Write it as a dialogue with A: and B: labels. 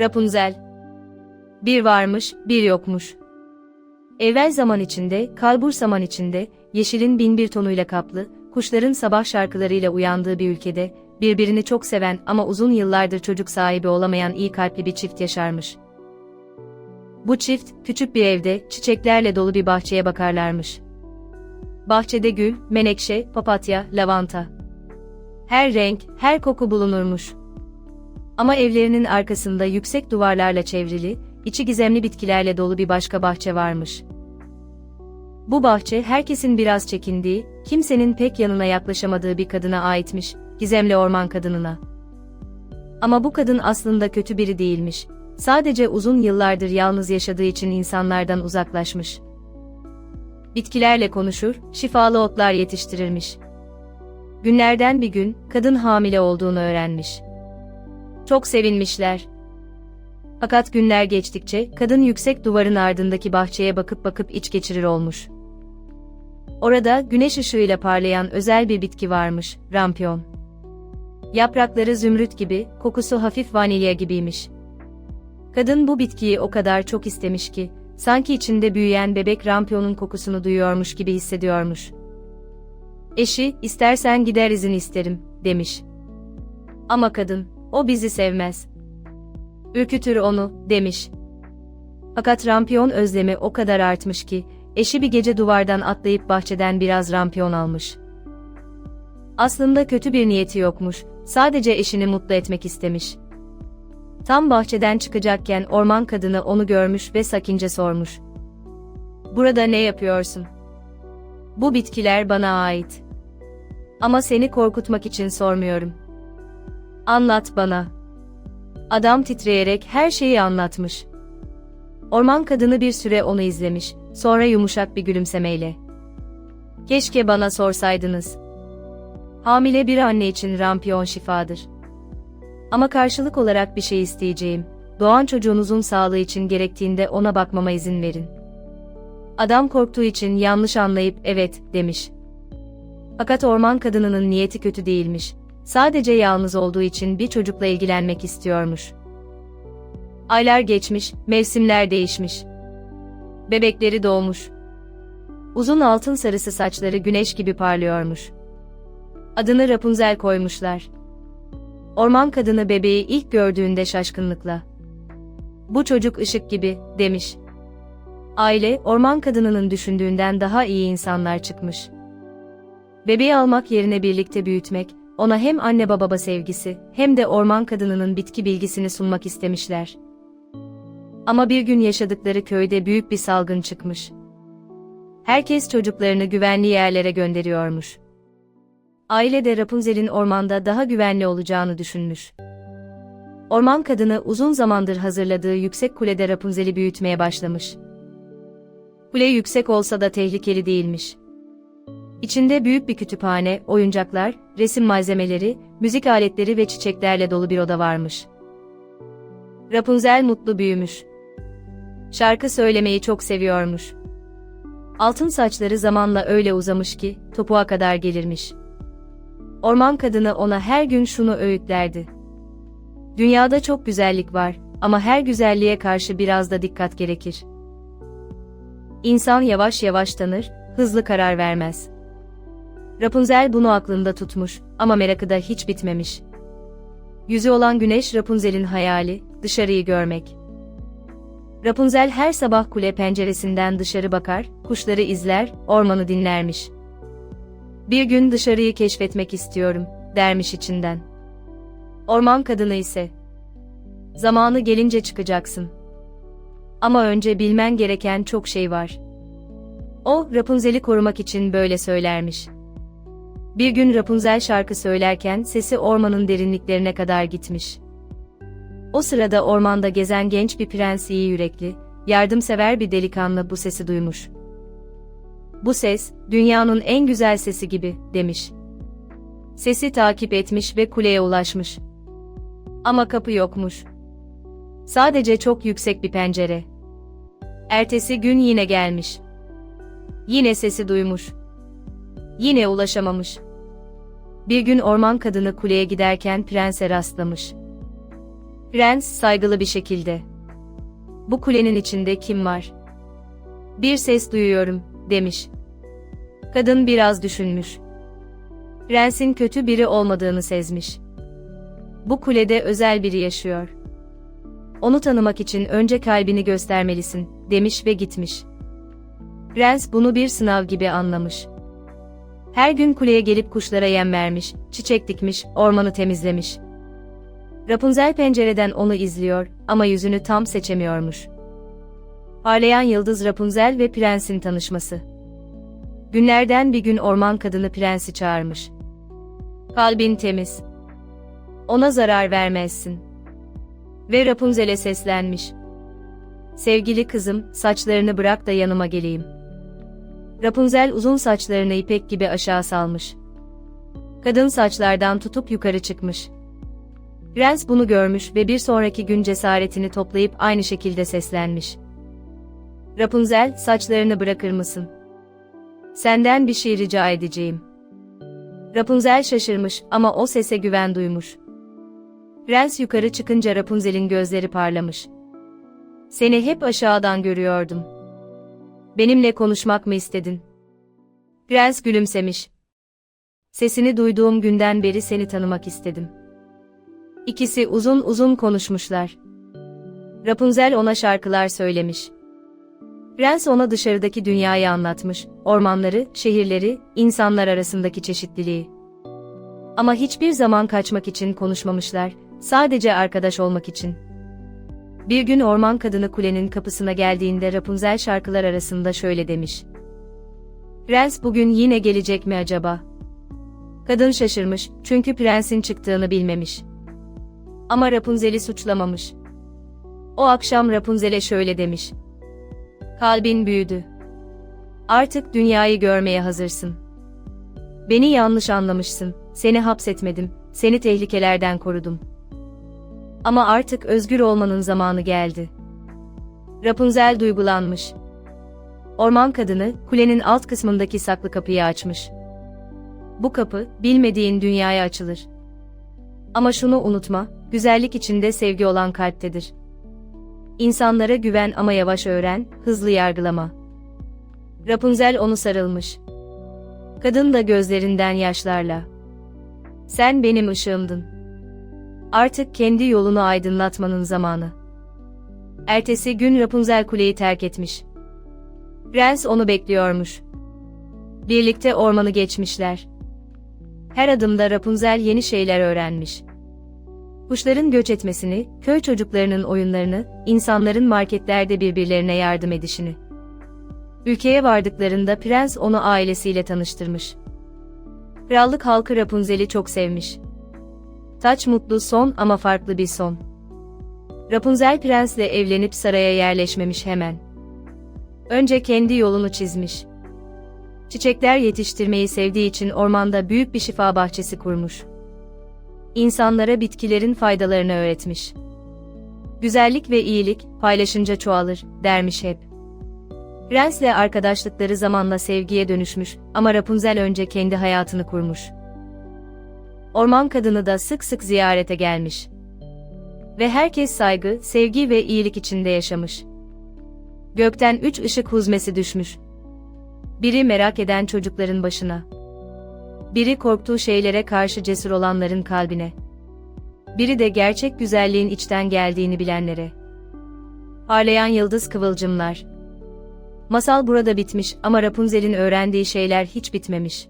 A: Rapunzel. Bir varmış, bir yokmuş. Evvel zaman içinde, kalbur zaman içinde, yeşilin bin bir tonuyla kaplı, kuşların sabah şarkılarıyla uyandığı bir ülkede, birbirini çok seven ama uzun yıllardır çocuk sahibi olamayan iyi kalpli bir çift yaşarmış. Bu çift, küçük bir evde, çiçeklerle dolu bir bahçeye bakarlarmış. Bahçede gül, menekşe, papatya, lavanta. Her renk, her koku bulunurmuş. Ama evlerinin arkasında yüksek duvarlarla çevrili, içi gizemli bitkilerle dolu bir başka bahçe varmış. Bu bahçe herkesin biraz çekindiği, kimsenin pek yanına yaklaşamadığı bir kadına aitmiş, gizemli orman kadınına. Ama bu kadın aslında kötü biri değilmiş. Sadece uzun yıllardır yalnız yaşadığı için insanlardan uzaklaşmış. Bitkilerle konuşur, şifalı otlar yetiştirirmiş. Günlerden bir gün, kadın hamile olduğunu öğrenmiş. Çok sevinmişler. Fakat günler geçtikçe, kadın yüksek duvarın ardındaki bahçeye bakıp bakıp iç geçirir olmuş. Orada, güneş ışığıyla parlayan özel bir bitki varmış, rampiyon. Yaprakları zümrüt gibi, kokusu hafif vanilya gibiymiş. Kadın bu bitkiyi o kadar çok istemiş ki, sanki içinde büyüyen bebek rampiyonun kokusunu duyuyormuş gibi hissediyormuş. Eşi, istersen gider izin isterim, demiş. Ama kadın, o bizi sevmez. Ürkütür onu, demiş. Fakat rampiyon özlemi o kadar artmış ki, eşi bir gece duvardan atlayıp bahçeden biraz rampiyon almış. Aslında kötü bir niyeti yokmuş, sadece eşini mutlu etmek istemiş. Tam bahçeden çıkacakken orman kadını onu görmüş ve sakince sormuş. Burada ne yapıyorsun? Bu bitkiler bana ait. Ama seni korkutmak için sormuyorum. Anlat bana. Adam titreyerek her şeyi anlatmış. Orman kadını bir süre onu izlemiş, sonra yumuşak bir gülümsemeyle. Keşke bana sorsaydınız. Hamile bir anne için rampiyon şifadır. Ama karşılık olarak bir şey isteyeceğim. Doğan çocuğunuzun sağlığı için gerektiğinde ona bakmama izin verin. Adam korktuğu için yanlış anlayıp evet demiş. Fakat orman kadınının niyeti kötü değilmiş. Sadece yalnız olduğu için bir çocukla ilgilenmek istiyormuş. Aylar geçmiş, mevsimler değişmiş. Bebekleri doğmuş. Uzun altın sarısı saçları güneş gibi parlıyormuş. Adını Rapunzel koymuşlar. Orman kadını bebeği ilk gördüğünde şaşkınlıkla. Bu çocuk ışık gibi, demiş. Aile, orman kadınının düşündüğünden daha iyi insanlar çıkmış. Bebeği almak yerine birlikte büyütmek, ona hem anne baba sevgisi, hem de orman kadınının bitki bilgisini sunmak istemişler. Ama bir gün yaşadıkları köyde büyük bir salgın çıkmış. Herkes çocuklarını güvenli yerlere gönderiyormuş. Aile de Rapunzel'in ormanda daha güvenli olacağını düşünmüş. Orman kadını uzun zamandır hazırladığı yüksek kulede Rapunzel'i büyütmeye başlamış. Kule yüksek olsa da tehlikeli değilmiş. İçinde büyük bir kütüphane, oyuncaklar, resim malzemeleri, müzik aletleri ve çiçeklerle dolu bir oda varmış. Rapunzel mutlu büyümüş. Şarkı söylemeyi çok seviyormuş. Altın saçları zamanla öyle uzamış ki, topuğa kadar gelirmiş. Orman kadını ona her gün şunu öğütlerdi. Dünyada çok güzellik var ama her güzelliğe karşı biraz da dikkat gerekir. İnsan yavaş yavaş tanır, hızlı karar vermez. Rapunzel bunu aklında tutmuş ama merakı da hiç bitmemiş. Yüzü olan güneş Rapunzel'in hayali, dışarıyı görmek. Rapunzel her sabah kule penceresinden dışarı bakar, kuşları izler, ormanı dinlermiş. Bir gün dışarıyı keşfetmek istiyorum, dermiş içinden. Orman kadını ise, zamanı gelince çıkacaksın. Ama önce bilmen gereken çok şey var. O, Rapunzel'i korumak için böyle söylermiş. Bir gün Rapunzel şarkı söylerken sesi ormanın derinliklerine kadar gitmiş. O sırada ormanda gezen genç bir prens iyi yürekli, yardımsever bir delikanlı bu sesi duymuş. Bu ses, dünyanın en güzel sesi gibi, demiş. Sesi takip etmiş ve kuleye ulaşmış. Ama kapı yokmuş. Sadece çok yüksek bir pencere. Ertesi gün yine gelmiş. Yine sesi duymuş. Yine ulaşamamış. Bir gün orman kadını kuleye giderken prense rastlamış. Prens saygılı bir şekilde. Bu kulenin içinde kim var? Bir ses duyuyorum, demiş. Kadın biraz düşünmüş. Prensin kötü biri olmadığını sezmiş. Bu kulede özel biri yaşıyor. Onu tanımak için önce kalbini göstermelisin, demiş ve gitmiş. Prens bunu bir sınav gibi anlamış. Her gün kuleye gelip kuşlara yem vermiş, çiçek dikmiş, ormanı temizlemiş. Rapunzel pencereden onu izliyor ama yüzünü tam seçemiyormuş. Parlayan yıldız Rapunzel ve prensin tanışması. Günlerden bir gün orman kadını prensi çağırmış. Kalbin temiz. Ona zarar vermezsin. Ve Rapunzel'e seslenmiş. Sevgili kızım, saçlarını bırak da yanıma geleyim. Rapunzel uzun saçlarını ipek gibi aşağı salmış. Kadın saçlardan tutup yukarı çıkmış. Prens bunu görmüş ve bir sonraki gün cesaretini toplayıp aynı şekilde seslenmiş. Rapunzel, saçlarını bırakır mısın? Senden bir şey rica edeceğim. Rapunzel şaşırmış ama o sese güven duymuş. Prens yukarı çıkınca Rapunzel'in gözleri parlamış. Seni hep aşağıdan görüyordum. Benimle konuşmak mı istedin? Prens gülümsemiş. Sesini duyduğum günden beri seni tanımak istedim. İkisi uzun uzun konuşmuşlar. Rapunzel ona şarkılar söylemiş. Prens ona dışarıdaki dünyayı anlatmış, ormanları, şehirleri, insanlar arasındaki çeşitliliği. Ama hiçbir zaman kaçmak için konuşmamışlar, sadece arkadaş olmak için. Bir gün orman kadını kulenin kapısına geldiğinde Rapunzel şarkılar arasında şöyle demiş. Prens bugün yine gelecek mi acaba? Kadın şaşırmış, çünkü prensin çıktığını bilmemiş. Ama Rapunzel'i suçlamamış. O akşam Rapunzel'e şöyle demiş. Kalbin büyüdü. Artık dünyayı görmeye hazırsın. Beni yanlış anlamışsın, seni hapsetmedim, seni tehlikelerden korudum. Ama artık özgür olmanın zamanı geldi. Rapunzel duygulanmış. Orman kadını, kulenin alt kısmındaki saklı kapıyı açmış. Bu kapı, bilmediğin dünyaya açılır. Ama şunu unutma, güzellik içinde sevgi olan kalptedir. İnsanlara güven ama yavaş öğren, hızlı yargılama. Rapunzel onu sarılmış. Kadın da gözlerinden yaşlarla. Sen benim ışığımdın. Artık kendi yolunu aydınlatmanın zamanı. Ertesi gün Rapunzel kuleyi terk etmiş. Prens onu bekliyormuş. Birlikte ormanı geçmişler. Her adımda Rapunzel yeni şeyler öğrenmiş. Kuşların göç etmesini, köy çocuklarının oyunlarını, insanların marketlerde birbirlerine yardım edişini. Ülkeye vardıklarında prens onu ailesiyle tanıştırmış. Krallık halkı Rapunzel'i çok sevmiş. Taç mutlu son ama farklı bir son. Rapunzel prensle evlenip saraya yerleşmemiş hemen. Önce kendi yolunu çizmiş. Çiçekler yetiştirmeyi sevdiği için ormanda büyük bir şifa bahçesi kurmuş. İnsanlara bitkilerin faydalarını öğretmiş. Güzellik ve iyilik paylaşınca çoğalır, dermiş hep. Prensle arkadaşlıkları zamanla sevgiye dönüşmüş ama Rapunzel önce kendi hayatını kurmuş. Orman kadını da sık sık ziyarete gelmiş. Ve herkes saygı, sevgi ve iyilik içinde yaşamış. Gökten üç ışık huzmesi düşmüş. Biri merak eden çocukların başına. Biri korktuğu şeylere karşı cesur olanların kalbine. Biri de gerçek güzelliğin içten geldiğini bilenlere. Parlayan yıldız kıvılcımlar. Masal burada bitmiş ama Rapunzel'in öğrendiği şeyler hiç bitmemiş.